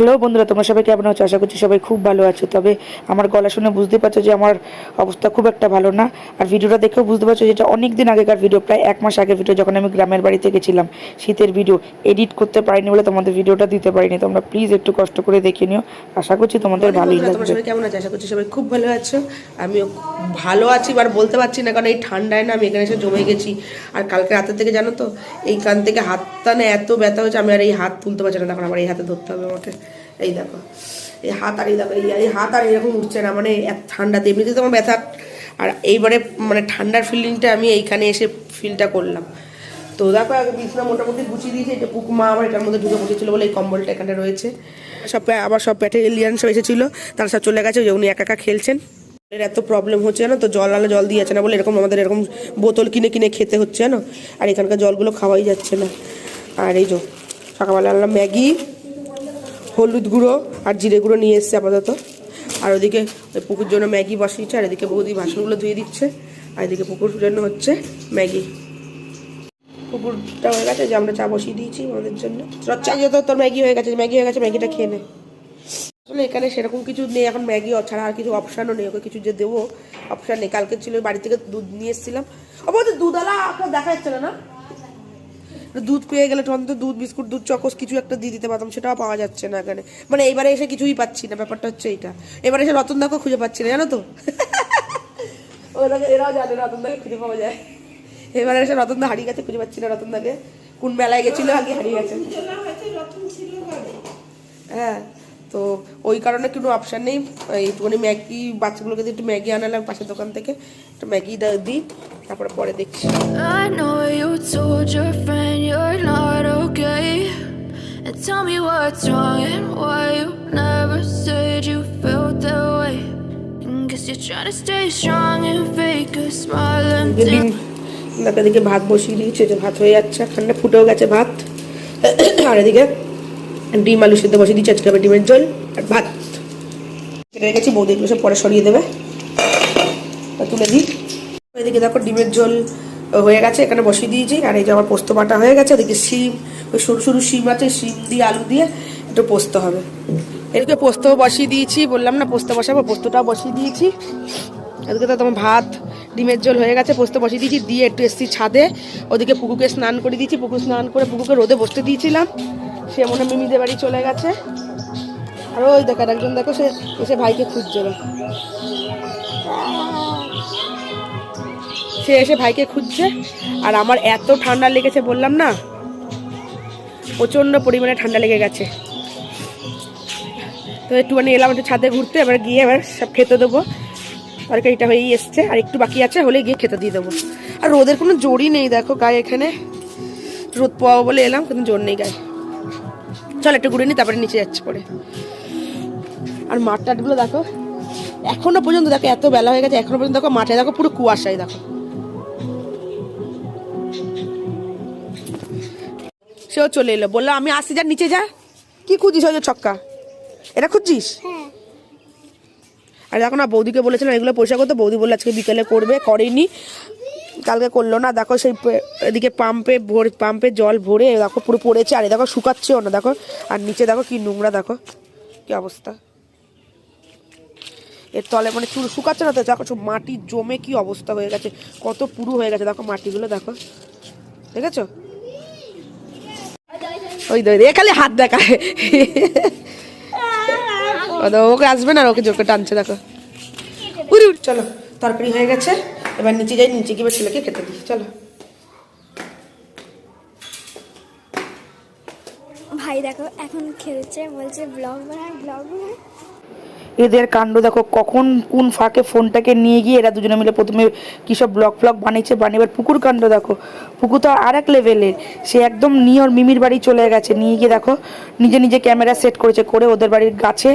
Hello বন্ধুরা তোমরা সবাই কেমন আছো? আশা করছি সবাই খুব ভালো আছো। তবে আমার গলা শুনে বুঝতে পারছ যে আমার অবস্থা খুব একটা ভালো না। আর ভিডিওটা দেখেও বুঝতে পারছ যেটা অনেক দিন আগেকার ভিডিও প্রায় এক মাস আগের ভিডিও যখন আমি গ্রামের বাড়িতে গেছিলাম শীতের ভিডিও এডিট করতে পারিনি বলে তোমাদের ভিডিওটা দিতে পারিনি। তোমরা প্লিজ একটু কষ্ট করে দেখে নিও। আশা করছি তোমাদের ভালোই তোমরা লাগবে। সবাই কেমন আছো? আশা করছি সবাই খুব ভালো আছো। আমিও ভালো আছি এবার বলতে পারছি না কারণ এই ঠান্ডায় না আমি এখানে এসে জমে গেছি। আর কালকে রাতের থেকে জানো তো এই কান থেকে হাতটা না এত ব্যথা হয়েছে আমি আর এই হাত তুলতে পারছি না। তখন আমার এই হাতে ধরতে হবে আমাকে। এই দেখো, এই হাত আর এই দেখো, এই হাত আর এরকম উঠছে না মানে এত ঠান্ডাতে এমনিতে তো আমার ব্যথা, আর এইবারে মানে ঠান্ডার ফিলিংটা আমি এইখানে এসে ফিলটা করলাম। তো দেখো, আগে বিছনা মোটামুটি গুছিয়ে দিয়েছে এটা পুকুমা আবার এটার মধ্যে ঢুকে বসেছিল বলে এই কম্বলটা এখানে রয়েছে। সব আবার সব প্যাটে এলিয়ান সব এসেছিল, তারা সব চলে গেছে যে উনি একা একা খেলছেন। এর এত প্রবলেম হচ্ছে না তো, জল আলো জল দিয়ে যাচ্ছে না বলে এরকম আমাদের এরকম বোতল কিনে কিনে খেতে হচ্ছে না আর এখানকার জলগুলো খাওয়াই যাচ্ছে না। আর এই যে সকালবেলা আনলাম ম্যাগি হলুদ গুঁড়ো আর জিরে গুঁড়ো নিয়ে এসছে আপাতত। আর ওদিকে পুকুর জন্য ম্যাগি বসিয়েছে আর এদিকে বৌদি বাসনগুলো ধুয়ে দিচ্ছে, আর এদিকে পুকুর জন্য হচ্ছে ম্যাগি। পুকুরটা হয়ে গেছে যে আমরা চা বসিয়ে দিয়েছি আমাদের জন্য। তোর চা যেত তোর ম্যাগি হয়ে গেছে, ম্যাগি হয়ে গেছে, ম্যাগিটা খেয়ে নে। আসলে এখানে সেরকম কিছু নেই, এখন ম্যাগি ছাড়া আর কিছু অপশানও নেই, ওকে কিছু যে দেবো অপশান নেই। কালকে ছিল, বাড়ি থেকে দুধ নিয়ে এসেছিলাম। অবশ্য দুধওয়ালা আপনার দেখা যাচ্ছে না? দুধ পেয়ে গেলে তখন তো দুধ বিস্কুট দুধ চকস কিছু একটা দিয়ে দিতে পারতাম সেটাও পাওয়া যাচ্ছে না এখানে। মানে এবারে এসে কিছুই পাচ্ছি না ব্যাপারটা হচ্ছে এইটা। এবারে এসে রতন দাকে খুঁজে পাচ্ছি না জানো তো? ওরা এরাও জানে রতন দাকে খুঁজে পাওয়া যায়। এবারে এসে রতন দা হারিয়ে গেছে খুঁজে পাচ্ছি না রতন দাকে। কোন মেলায় গেছিল আগে হারিয়ে গেছে। হ্যাঁ। তো ওই কারণে কোনো অপশান নেই একটুখানি ম্যাগি বাচ্চাগুলোকে একটু ম্যাগি আনালাম পাশের দোকান থেকে একটু ম্যাগি দিই তারপরে পরে দেখছি tell me what's wrong and why you never said you felt that way. Guess you're trying to stay strong and fake a smile until দেখো ভাত বসিয়ে দিয়েছে যে ভাত হয়ে যাচ্ছে ঠান্ডা ফুটেও গেছে ভাত আর এদিকে ডিম, আলু সিদ্ধ বসিয়ে দিচ্ছি, আজকে ডিমের ঝোল আর ভাত। কেটে রেখেছি, বৌদি এগুলো সব পরে সরিয়ে দেবে। তুলে দিই। এদিকে দেখো ডিমের ঝোল হয়ে গেছে, এখানে বসিয়ে দিয়েছি। আর এই যে আমার পোস্ত বাটা হয়ে গেছে, এদিকে শিম, ওই সরু সরু শিম আছে, শিম দিয়ে আলু দিয়ে একটু পোস্ত হবে। এদিকে পোস্ত বসিয়ে দিয়েছি, বললাম না পোস্ত বসাবো, পোস্তটাও বসিয়ে দিয়েছি। এদিকে তো তোমার ভাত, ডিমের জল হয়ে গেছে, পোস্ত বসিয়ে দিয়েছি, দিয়ে একটু এসছি ছাদে। ওদিকে পুকুকে স্নান করে দিয়েছি, পুকুর স্নান করে পুকুকে রোদে বসতে দিয়েছিলাম। সে মনে মিমিদের বাড়ি চলে গেছে। আর ওই দেখো একজন দেখো, সে এসে ভাইকে খুঁজছে দেখো। সে এসে ভাইকে খুঁজছে, আর আমার এত ঠান্ডা লেগেছে বললাম না, প্রচণ্ড পরিমাণে ঠান্ডা লেগে গেছে। তো একটুখানি এলাম একটু ছাদে ঘুরতে, এবার গিয়ে এবার সব খেতে দেবো। তরকারিটা হয়েই এসছে, আর একটু বাকি আছে, হলে গিয়ে খেতে দিয়ে দেবো। আর রোদের কোনো জোরই নেই, দেখো গায়ে এখানে। রোদ পাওয়া বলে এলাম কিন্তু জোর নেই গায়ে। চল একটু ঘুরে নি তারপরে নিচে যাচ্ছে পরে। আর মাঠ টাটগুলো দেখো এখনও পর্যন্ত দেখো এত বেলা হয়ে গেছে এখনও পর্যন্ত দেখো মাঠে দেখো পুরো কুয়াশায় দেখো। সেও চলে এলো বলল আমি আসি যা নিচে যা। কি খুঁজিস ওই যে ছক্কা? এটা খুঁজছিস? আর দেখো না বৌদিকে বলেছিলাম এগুলো পয়সা করতে। বৌদি বলল আজকে বিকেলে করবে করেনি। কালকে করল না। দেখো সেই এদিকে পাম্পে ভরে পাম্পে জল ভরে দেখো পুরো পড়েছে। আর দেখো শুকাচ্ছেও না, দেখো। আর নিচে দেখো কি নোংরা, দেখো। কি অবস্থা। এর তলে মানে চুল শুকাচ্ছে না তো? দেখো সব মাটি জমে কি অবস্থা হয়ে গেছে। কত পুরু হয়ে গেছে। দেখো মাটিগুলো, দেখো। দেখেছ? ওই দই এ খালি হাত দেখায়। ওকে আসবে না ওকে জোকে টানছে, দেখো। উড়ি উড়ি, চলো, তরকারি হয়ে গেছে। এবার নিচে যাই নিচে গিয়ে এবার ছেলেকে খেতে দিই চলো। ভাই দেখো এখন খেলছে বলছে ব্লগ বানায় ব্লগ বানায়। এদের কাণ্ড দেখো কখন কোন ফাঁকে ফোনটাকে নিয়ে গিয়ে এরা দুজনে মিলে প্রথমে কী সব ব্লগ ফ্লগ বানিয়েছে বানিয়ে এবার পুকুর কাণ্ড দেখো। পুকুর তো আর এক লেভেলের সে একদম নিয়ে ওর মিমির বাড়ি চলে গেছে নিয়ে গিয়ে দেখো নিজে নিজে ক্যামেরা সেট করেছে করে ওদের বাড়ির গাছে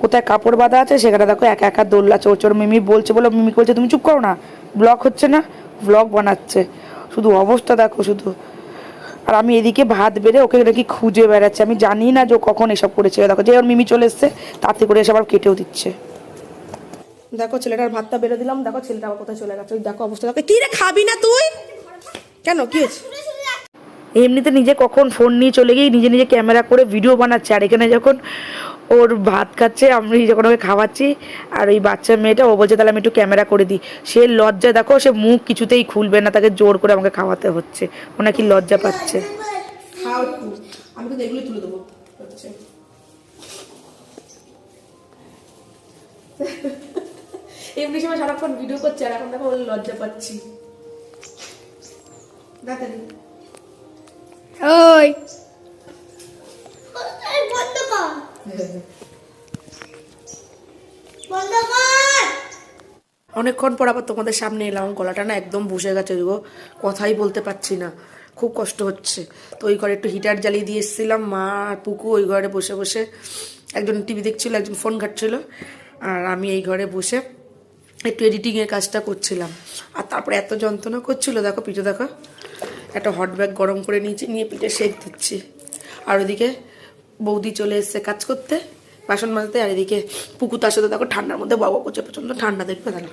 কোথায় কাপড় বাঁধা আছে সেখানে দেখো একা একা দোল্লা চড়ছে ওর মিমি বলছে বলে মিমি বলছে তুমি চুপ করো না। ব্লগ হচ্ছে না ব্লগ বানাচ্ছে। শুধু অবস্থা দেখো শুধু। আর আমি এদিকে ভাত বেড়ে ওকে নাকি খুঁজে বেড়াচ্ছে। আমি জানি না যে কখন এসব করেছে। দেখো, যে ওর মিমি চলে এসছে, তাতে করে এসে আবার কেটেও দিচ্ছে। দেখো, ছেলেটার ভাতটা বেড়ে দিলাম। দেখো, ছেলেটা আবার কোথায় চলে গেছে। ওই দেখো অবস্থা। দেখো, কি রে, খাবি না তুই? কেন, কি হয়েছে? এমনিতে নিজে কখন ফোন নিয়ে চলে গিয়ে নিজে নিজে ক্যামেরা করে ভিডিও বানাচ্ছে। আর এখানে যখন ওর ভাত খাচ্ছে আমি যখন ওকে খাওয়াচ্ছি আর ওই বাচ্চা মেয়েটা ও বলছে তাহলে আমি একটু ক্যামেরা করে দিই। সে লজ্জা দেখো সে মুখ কিছুতেই খুলবে না তাকে জোর করে আমাকে খাওয়াতে হচ্ছে। ও নাকি লজ্জা পাচ্ছে। আমি কিন্তু এগুলো তুলে দেবো। এমনি সময় সারাক্ষণ ভিডিও করছে আর এখন দেখো ওর লজ্জা পাচ্ছি। ওই। বন্ধ কর? অনেকক্ষণ পর আবার তোমাদের সামনে এলাম। গলাটা না একদম বসে গেছে গো। কথাই বলতে পারছি না। খুব কষ্ট হচ্ছে। তো ওই ঘরে একটু হিটার জ্বালিয়ে দিয়ে এসেছিলাম। মা আর পুকু ওই ঘরে বসে বসে একজন টিভি দেখছিল, একজন ফোন ঘাটছিল। আর আমি এই ঘরে বসে একটু এডিটিংয়ের কাজটা করছিলাম। আর তারপরে এত যন্ত্রণা করছিল, দেখো পিঠে, দেখো। একটা হট ব্যাগ গরম করে নিয়েছি, নিয়ে পিঠে সেক দিচ্ছি। আর ওদিকে বৌদি চলে এসছে কাজ করতে। বাসন মাজতে, আর এদিকে পুকুর তার সাথে দেখো ঠান্ডার মধ্যে বাবা করছে প্রচণ্ড ঠান্ডা দেখবে তাহলে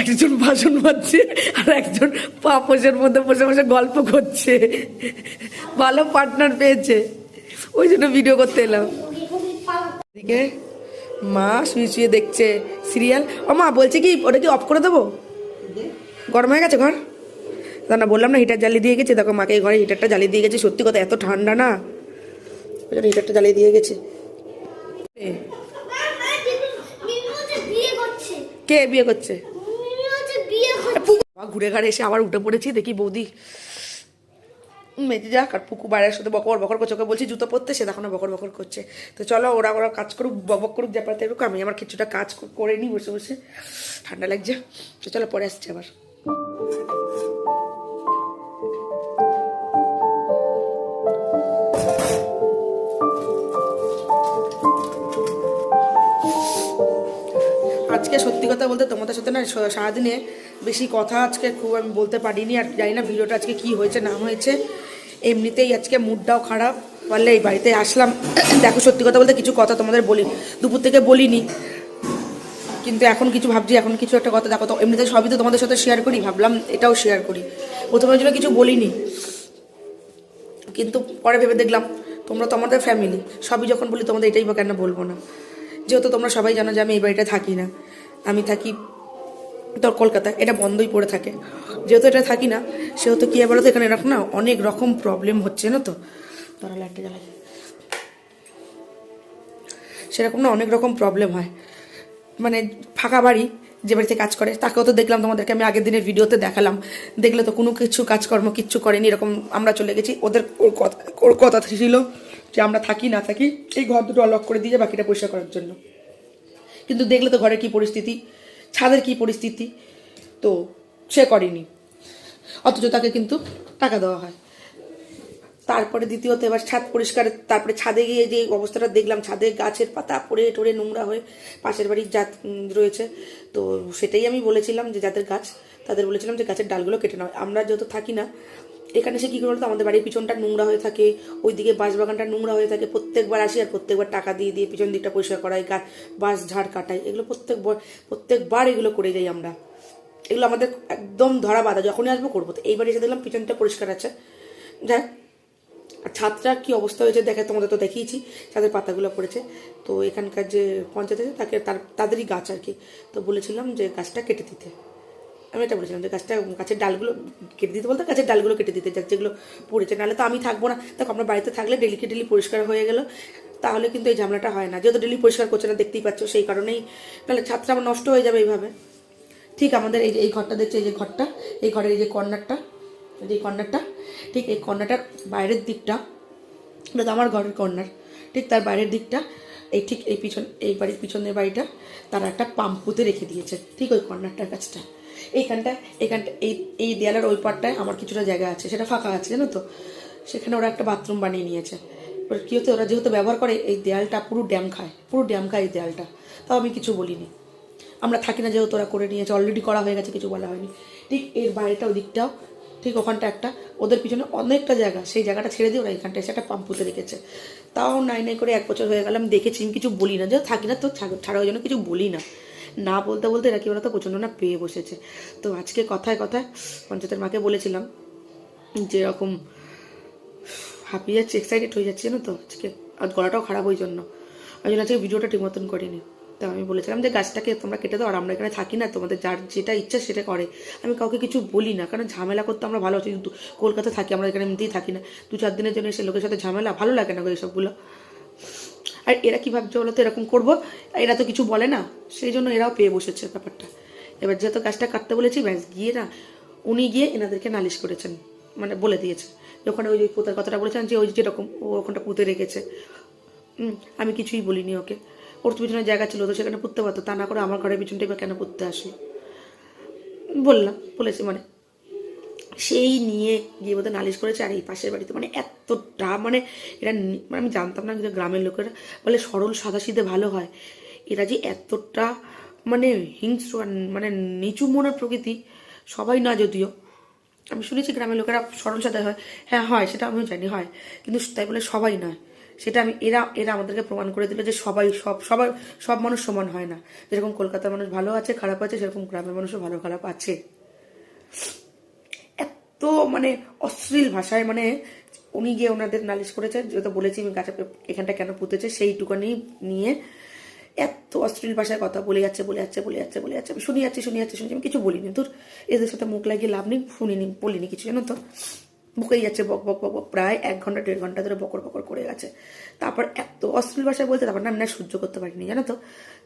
একজন বাসন মাজছে, আর একজন পাপোশের মধ্যে বসে বসে গল্প করছে। ভালো পার্টনার পেয়েছে। ওই জন্য ভিডিও করতে এলাম। এদিকে মা শুয়ে শুয়ে দেখছে সিরিয়াল ও মা বলছে কি ওটা কি অফ করে দেবো? গরম হয়ে গেছে ঘর? না বললাম না হিটার জ্বালিয়ে দিয়ে গেছে। দেখো মাকে এই ঘরে হিটারটা জ্বালিয়ে দিয়ে গেছে। সত্যি কথা এত ঠান্ডা না? ওই জন্য হিটারটা জ্বালিয়ে দিয়ে গেছে। কে বিয়ে করছে? ঘুরে ঘাড়ে এসে আবার উঠে পড়েছি। দেখি বৌদি মেজে যাক আর পুকু বাইরের সাথে বকর বকর করছে। ওকে বলছি, জুতো পরতে সে তখন বকর বকর করছে। তো চলো ওরা ওরা কাজ করুক বক করুক, যা পারতে পারুক আমি আমার কিছুটা কাজ করে নিই, বসে বসে। ঠান্ডা লাগছে। তো চলো, পরে আসছি আবার। আজকে সত্যি কথা বলতে তোমাদের সাথে না, সারাদিনে বেশি কথা আজকে খুব আমি বলতে পারিনি, আর জানি না ভিডিওটা আজকে কি হয়েছে, না হয়েছে। এমনিতেই আজকে মুডটাও খারাপ। বললে এই বাড়িতে আসলাম। দেখো, সত্যি কথা বলতে কিছু কথা তোমাদের বলি। দুপুর থেকে বলিনি। কিন্তু এখন কিছু ভাবছি, এখন কিছু একটা কথা দেখো। তো এমনিতে সবই তো তোমাদের সাথে শেয়ার করি, ভাবলাম এটাও শেয়ার করি। প্রথমের জন্য কিছু বলিনি। কিন্তু পরে ভেবে দেখলাম, তোমরা তো আমাদের ফ্যামিলি সবই যখন বলি, তোমাদের এটাই বা কেন বলব না? যেহেতু তোমরা সবাই জানো যে আমি এই বাড়িটা থাকি না। আমি থাকি তোর কলকাতায়, এটা বন্ধই পড়ে থাকে। যেহেতু এটা থাকি না, সেহেতু কি বলো তো এখানে এরকম না, অনেক রকম প্রবলেম হচ্ছে না তো? তারা লাইটটা জ্বালাই। সেরকম না, অনেক রকম প্রবলেম হয়। মানে ফাঁকা বাড়ি, যে বাড়িতে কাজ করে, তাকেও তো দেখলাম তোমাদেরকে, আমি আগের দিনের ভিডিওতে দেখালাম। দেখলে তো কোনো কিছু, কাজকর্ম কিচ্ছু করেনি, এরকম আমরা চলে গেছি। ওদের ওর কথা ওর কথা ছিল যে আমরা থাকি, না থাকি, এই ঘর দুটো অলক করে দিয়ে বাকিটা পরিষ্কার করার জন্য। কিন্তু দেখলে তো ঘরের কি পরিস্থিতি? ছাদের কি পরিস্থিতি? তো সে করেনি। অথচ তাকে কিন্তু টাকা দেওয়া হয়। তারপরে দ্বিতীয়ত এবার ছাদ পরিষ্কার, তারপরে ছাদে গিয়ে যে অবস্থাটা দেখলাম, ছাদে গাছের পাতা পড়ে টড়ে নোংরা হয়ে পাশের বাড়ির জাত রয়েছে। তো সেটাই আমি বলেছিলাম যে যাদের গাছ, তাদের বলেছিলাম যে গাছের ডালগুলো কেটে নাও। আমরা যেহেতু থাকি না এখানে সে কী করে বলতো? আমাদের বাড়ির পিছনটা নোংরা হয়ে থাকে, ওইদিকে বাঁশ বাগানটা নোংরা হয়ে থাকে, প্রত্যেকবার আসি আর প্রত্যেকবার টাকা দিয়ে দিয়ে পিছন দিকটা পরিষ্কার করাই গাছ বাঁশ ঝাড় কাটাই, এগুলো প্রত্যেকবার প্রত্যেকবার এগুলো করে যাই আমরা। এগুলো আমাদের একদম ধরা বাধা, যখনই আসব করব তো। এইবার এসে দেখলাম পিছনটা পরিষ্কার আছে। যাই ছাদটা কি অবস্থা হয়েছে দেখে তোমাদের তো দেখিয়েছি, ছাদের পাতাগুলো পড়েছে। তো এখানকার যে পঞ্চায়েত আছে, তাকে তার তাদেরই গাছ আর কি। তো বলেছিলাম যে গাছটা কেটে দিতে। আমি এটা বলেছিলাম যে গাছটা, গাছের ডালগুলো কেটে দিতে বলতে গাছের ডালগুলো কেটে দিতে যা- যেগুলো পড়েছে। নাহলে তো আমি থাকব না। দেখো, আমরা বাড়িতে থাকলে ডেলিকে ডেলি পরিষ্কার হয়ে গেল। তাহলে কিন্তু এই ঝামেলাটা হয় না। যেহেতু ডেলি পরিষ্কার করছে না, দেখতেই পাচ্ছ, সেই কারণেই তাহলে ছাদটা আমার নষ্ট হয়ে যাবে এইভাবে। ঠিক আমাদের এই যে, এই ঘরটা দেখছে, এই যে ঘরটা, এই ঘরের এই যে কর্নারটা, এই যে কর্নারটা, ঠিক এই কর্নারটার বাইরের দিকটা, এটা তো আমার ঘরের কর্নার, ঠিক তার বাইরের দিকটা, এই ঠিক এই পিছন, এই বাড়ির পিছনের বাড়িটা, তারা একটা পাম্প পুঁতে রেখে দিয়েছে, ঠিক ওই কর্নারটার কাছটা। এইখানটা এখানটা এই এই দেয়ালের ওই পাটটায় আমার কিছুটা জায়গা আছে, সেটা ফাঁকা আছে, জানো তো? সেখানে ওরা একটা বাথরুম বানিয়ে নিয়েছে। এবার কী হতে, ওরা যেহেতু ব্যবহার করে, এই দেয়ালটা পুরো ড্যাম খায়, পুরো ড্যাম খায় এই দেয়ালটা। তাও আমি কিছু বলিনি। আমরা থাকি না যেহেতু ওরা করে নিয়েছে অলরেডি করা হয়ে গেছে, কিছু বলা হয়নি। ঠিক এর বাইরেটা, ওদিকটাও, ঠিক ওখানটা একটা, ওদের পিছনে অনেকটা জায়গা, সেই জায়গাটা ছেড়ে দিয়ে ওরা এখানটা এসে একটা পাম্প পুঁতে রেখেছে। তাও নাই নাই করে এক বছর হয়ে গেলাম দেখেছি কিছু বলি না। যে থাকি না তো ছাড়া ওই জন্য কিছু বলি না। না বলতে বলতে এরা কি বলতো প্রচণ্ড না পেয়ে বসেছে। তো আজকে কথায় কথায় পঞ্চায়েতের মাকে বলেছিলাম যে এরকম হাঁপিয়ে যাচ্ছে এক্সাইটেড হয়ে যাচ্ছে না তো? আজকে আর গলাটাও খারাপ ওই জন্য। ওই জন্য আজকে ভিডিওটা ঠিক মতন করিনি। তো আমি বলেছিলাম যে গাছটাকে তোমরা কেটে দাও আর আমরা এখানে থাকি না, তোমাদের যার যেটা ইচ্ছা সেটা করে। আমি কাউকে কিছু বলি না, কারণ ঝামেলা করতে আমরা ভালো আছি, কিন্তু কলকাতা থাকি, আমরা এখানে এমনিতেই থাকি না। দু চার দিনের জন্য এসে লোকের সাথে ঝামেলা, ভালো লাগে না এইসবগুলো আর এরা কী ভাবছে বলো তো এরকম করব। এরা তো কিছু বলে না, সেই জন্য এরাও পেয়ে বসেছে ব্যাপারটা। এবার যেহেতু গাছটা কাটতে বলেছি, ব্যাস, গিয়ে না, উনি গিয়ে এনাদেরকে নালিশ করেছেন মানে বলে দিয়েছে ওখানে ওই যে পোতার কথাটা বলেছেন যে, ওই যেরকম, ও ওখানটা পুঁতে রেখেছে। আমি কিছুই বলিনি ওকে। ওর তো পিছনে জায়গা ছিল, তো সেখানে পুঁততে পারতো। তা না করে আমার ঘরের পিছনটা এবার কেন পুঁততে আসলো? বললাম, বলেছি মানে সেই নিয়ে গিয়ে বোধহয় নালিশ করেছে আর এই পাশের বাড়িতে। মানে এতটা মানে এরা মানে আমি জানতাম না যে গ্রামের লোকেরা বলে সরল সাদাসিধে ভালো হয়। এরা যে এতটা মানে হিংস্র মানে নিচু মনের প্রকৃতি, সবাই না যদিও। আমি শুনেছি গ্রামের লোকেরা সরল সাদা হয়। হ্যাঁ হয়, সেটা আমিও জানি, হয়। কিন্তু তাই বলে সবাই নয়। সেটা আমি, এরা এরা আমাদেরকে প্রমাণ করে দিল যে সবাই সব, সবার, সব মানুষ সমান হয় না। যেরকম কলকাতার মানুষ ভালো আছে, খারাপ আছে, সেরকম গ্রামের মানুষও ভালো, খারাপ আছে। মানে অশ্লীল ভাষায় মানে উনি গিয়ে ওনাদের নালিশ করেছে যেহেতু বলেছি আমি গাছে এখানটা কেন পুঁতেছে, সেইটুকানি নিয়ে এত অশ্লীল ভাষায় কথা বলে যাচ্ছে বলে যাচ্ছে বলে যাচ্ছে বলে যাচ্ছে। আমি শুনি যাচ্ছি শুনি যাচ্ছি শুনি আমি কিছু বলিনি। তোর এদের সাথে মুখ লাগিয়ে লাভ নেই, শুনিনি, বলিনি কিছু, জানো তো? বুকেই যাচ্ছে, বক বক বক প্রায় এক ঘণ্টা, দেড় ঘণ্টা ধরে বকর বকর করে গেছে। তারপর এত অশ্লীল ভাষায় বলতে তারপর না আমি না, সহ্য করতে পারিনি, জানো তো?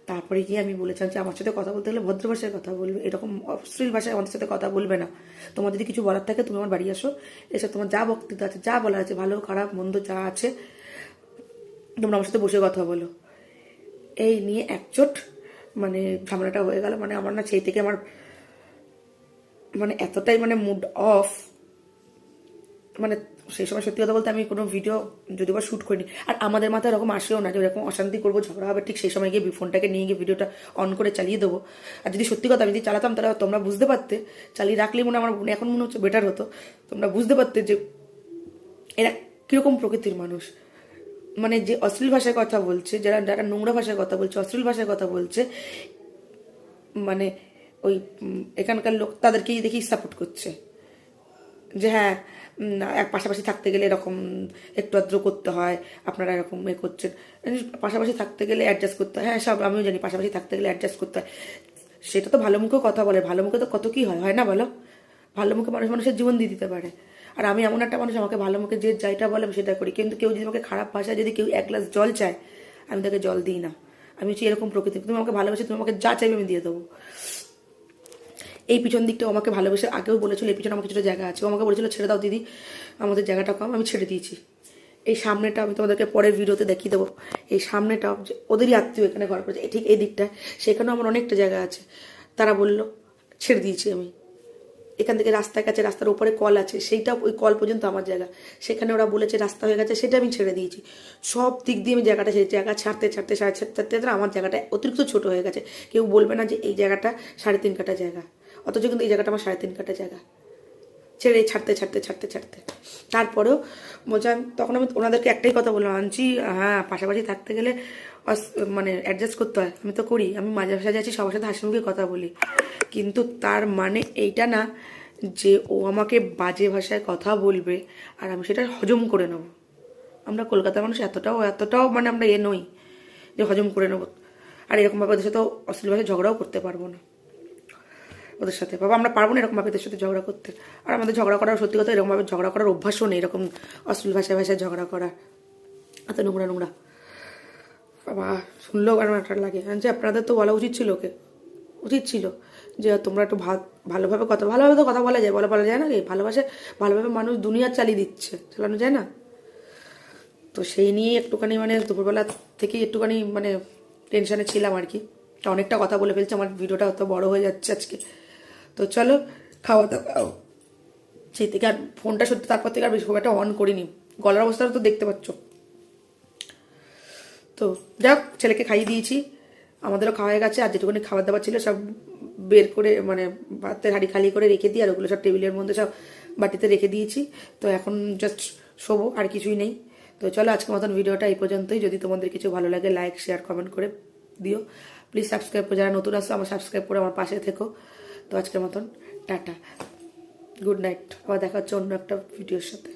তারপরে গিয়ে আমি বলেছিলাম যে, আমার সাথে কথা বলতে গেলে ভদ্র ভাষায় কথা বলবে, এরকম অশ্লীল ভাষায় আমাদের সাথে কথা বলবে না। তোমার যদি কিছু বলার থাকে, তুমি আমার বাড়ি আসো, এসে তোমার যা বক্তৃতা আছে, যা বলার আছে, ভালো, খারাপ, মন্দ যা আছে, তোমরা আমার সাথে বসে কথা বলো। এই নিয়ে একচোট মানে ঝামেলাটা হয়ে গেল। মানে আমার না সেই থেকে আমার মানে এতটাই মানে মুড অফ মানে সেই সময় সত্যি কথা বলতে আমি কোনো ভিডিও যদি বা শ্যুট করিনি। আর আমাদের মাথায় এরকম আসেও না যে এরকম অশান্তি করব, ঝগড়া হবে, ঠিক সেই সময় গিয়ে ফোনটাকে নিয়ে গিয়ে ভিডিওটা অন করে চালিয়ে দেবো। আর যদি সত্যি কথা আমি যদি চালাতাম, তাহলে তোমরা বুঝতে পারতে, চালিয়ে রাখলে মনে আমার এখন মনে হচ্ছে বেটার হতো। তোমরা বুঝতে পারতে যে এরা কীরকম প্রকৃতির মানুষ। মানে যে অশ্লীল ভাষায় কথা বলছে, যারা যারা নোংরা ভাষায় কথা বলছে, অশ্লীল ভাষায় কথা বলছে মানে ওই এখানকার লোক তাদেরকেই দেখি সাপোর্ট করছে। যে হ্যাঁ এক পাশাপাশি থাকতে গেলে এরকম একটু আদ্র করতে হয়, আপনারা এরকম এ করছেন। পাশাপাশি থাকতে গেলে অ্যাডজাস্ট করতে হয়। হ্যাঁ সব আমিও জানি পাশাপাশি থাকতে গেলে অ্যাডজাস্ট করতে হয়। সেটা তো ভালো মুখেও কথা বলে, ভালো মুখে তো কত কি হয় হয় না বলো? ভালো মুখে মানুষ মানুষের জীবন দিয়ে দিতে পারে। আর আমি এমন একটা মানুষ, আমাকে ভালো মুখে যে যাইটা বলে আমি সেটা করি। কিন্তু কেউ যদি আমাকে খারাপ ভাষায় যদি কেউ এক গ্লাস জল চায়, আমি তাকে জল দিই না। আমি হচ্ছে এরকম প্রকৃতি তুমি আমাকে ভালোবাসি, তুমি আমাকে যা চাইবে আমি দিয়ে দেবো। এই পিছন দিকটা ও আমাকে ভালোবেসে আগেও বলেছিল, এই পিছনে আমার কিছুটা জায়গা আছে। ও আমাকে বলেছিল, ছেড়ে দাও দিদি, আমাদের জায়গাটা কম, আমি ছেড়ে দিয়েছি। এই সামনেটা আমি তোমাদেরকে পরের ভিডিওতে দেখিয়ে দেবো। এই সামনেটা ওদেরই আত্মীয় এখানে ঘর করেছে ঠিক এই দিকটায়। সেখানেও আমার অনেকটা জায়গা আছে। তারা বলল, ছেড়ে দিয়েছি আমি। এখান থেকে রাস্তার কাছে রাস্তার উপরে কল আছে, সেইটা ওই কল পর্যন্ত আমার জায়গা। সেখানে ওরা বলেছে, রাস্তা হয়ে গেছে, সেটা আমি ছেড়ে দিয়েছি। সব দিক দিয়ে আমি জায়গাটা সেই জায়গা ছাড়তে ছাড়তে সাড়ে ছাড়তে ছাড়তে আমার জায়গাটা অতিরিক্ত ছোট হয়ে গেছে। কেউ বলবে না যে এই জায়গাটা সাড়ে তিন কাটা জায়গা। অথচ কিন্তু এই জায়গাটা আমার সাড়ে তিন কাটা জায়গা। ছেড়ে ছাড়তে ছাড়তে ছাড়তে ছাড়তে। তারপরেও বলছিলাম তখন আমি ওনাদেরকে একটাই কথা বললাম, আনছি হ্যাঁ পাশাপাশি থাকতে গেলে মানে অ্যাডজাস্ট করতে হয়। আমি তো করি, আমি মাঝে মাঝে আছি সবার সাথে হাসি মুখে কথা বলি। কিন্তু তার মানে এইটা না যে ও আমাকে বাজে ভাষায় কথা বলবে আর আমি সেটা হজম করে নেব। আমরা কলকাতার মানুষ এতটাও এতটাও মানে আমরা এ নই যে হজম করে নেব। আর এরকমভাবে ওদের সাথে অশ্লীল ভাষায় ঝগড়াও করতে পারব না। ওদের সাথে। বাবা, আমরা পারব না এরকমভাবে এদের সাথে ঝগড়া করতে। আর আমাদের ঝগড়া করার সত্যি কথা, এরকমভাবে ঝগড়া করার অভ্যাসও নেই এরকম অশ্লীল ভাষায় ভাষায় ঝগড়া করা। এত নোংরা নোংরা। বাবা, শুনলেও আর একটা লাগে। যে আপনাদের তো বলা উচিত ছিল ওকে। উচিত ছিল যে তোমরা একটু ভালোভাবে কথা ভালোভাবে তো কথা বলা যায়, বলা বলা যায় না রে ভালোবাসে ভালোভাবে মানুষ দুনিয়া চালিয়ে দিচ্ছে, চালানো যায় না? তো সেই নিয়ে একটুখানি মানে দুপুরবেলা থেকেই একটুখানি মানে টেনশনে ছিলাম আর কি। অনেকটা কথা বলে ফেলছে, আমার ভিডিওটা অত বড় হয়ে যাচ্ছে আজকে। তো চলো খাওয়া দাওয়া। সেই থেকে আর ফোনটা সত্যি তারপর থেকে আর বেশি খুব একটা অন করিনি। গলার অবস্থাটা তো দেখতে পাচ্ছ। তো যাক ছেলেকে খাইয়ে দিয়েছি। আমাদেরও খাওয়া হয়ে গেছে আর যেটুকুনি খাবার দাবার ছিল সব বের করে মানে ভাতের হাঁড়ি খালি করে রেখে দিই আর ওগুলো সব টেবিলের মধ্যে সব বাটিতে রেখে দিয়েছি। তো এখন জাস্ট শোবো আর কিছুই নেই। তো চলো আজকের মতন ভিডিওটা এই পর্যন্তই। যদি তোমাদের কিছু ভালো লাগে লাইক শেয়ার কমেন্ট করে দিও। প্লিজ সাবস্ক্রাইব করে যারা নতুন আসো আমার সাবস্ক্রাইব করে আমার পাশে থেকো। তো আজকের মতন টাটা। গুড নাইট বা দেখা হচ্ছে অন্য একটা ভিডিওর সাথে।